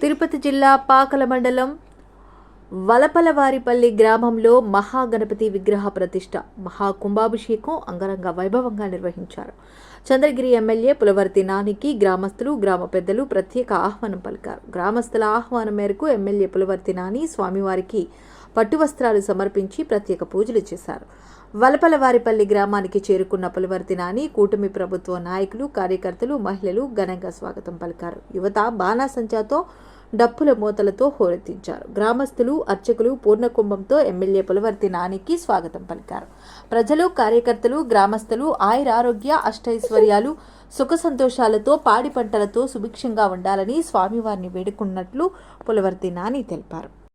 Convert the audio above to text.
తిరుపతి జిల్లా పాకల మండలం వలపలవారిపల్లి గ్రామంలో మహాగణపతి విగ్రహ ప్రతిష్ట మహాకుంభాభిషేకం అంగరంగ వైభవంగా నిర్వహించారు. చంద్రగిరి ఎమ్మెల్యే పులవర్తి నానికి గ్రామస్తులు గ్రామ పెద్దలు ప్రత్యేక ఆహ్వానం పలికారు. గ్రామస్తుల ఆహ్వానం మేరకు ఎమ్మెల్యే పులవర్తి నాని స్వామివారికి పట్టు వస్త్రాలు సమర్పించి ప్రత్యేక పూజలు చేశారు. వలపలవారిపల్లి గ్రామానికి చేరుకున్న పులవర్తి నాని కూటమి ప్రభుత్వ నాయకులు కార్యకర్తలు మహిళలు ఘనంగా స్వాగతం పలికారు. యువత బాణాసంచాతో డప్పుల మూతలతో హోరెత్తించారు. గ్రామస్తులు అర్చకులు పూర్ణకుంభంతో ఎమ్మెల్యే పులవర్తి నానికి స్వాగతం పలికారు. ప్రజలు కార్యకర్తలు గ్రామస్తులు ఆయురారోగ్య అష్టైశ్వర్యాలు సుఖ సంతోషాలతో పాడి పంటలతో సుభిక్షంగా ఉండాలని స్వామివారిని వేడుకున్నట్లు పులవర్తి నాని తెలిపారు.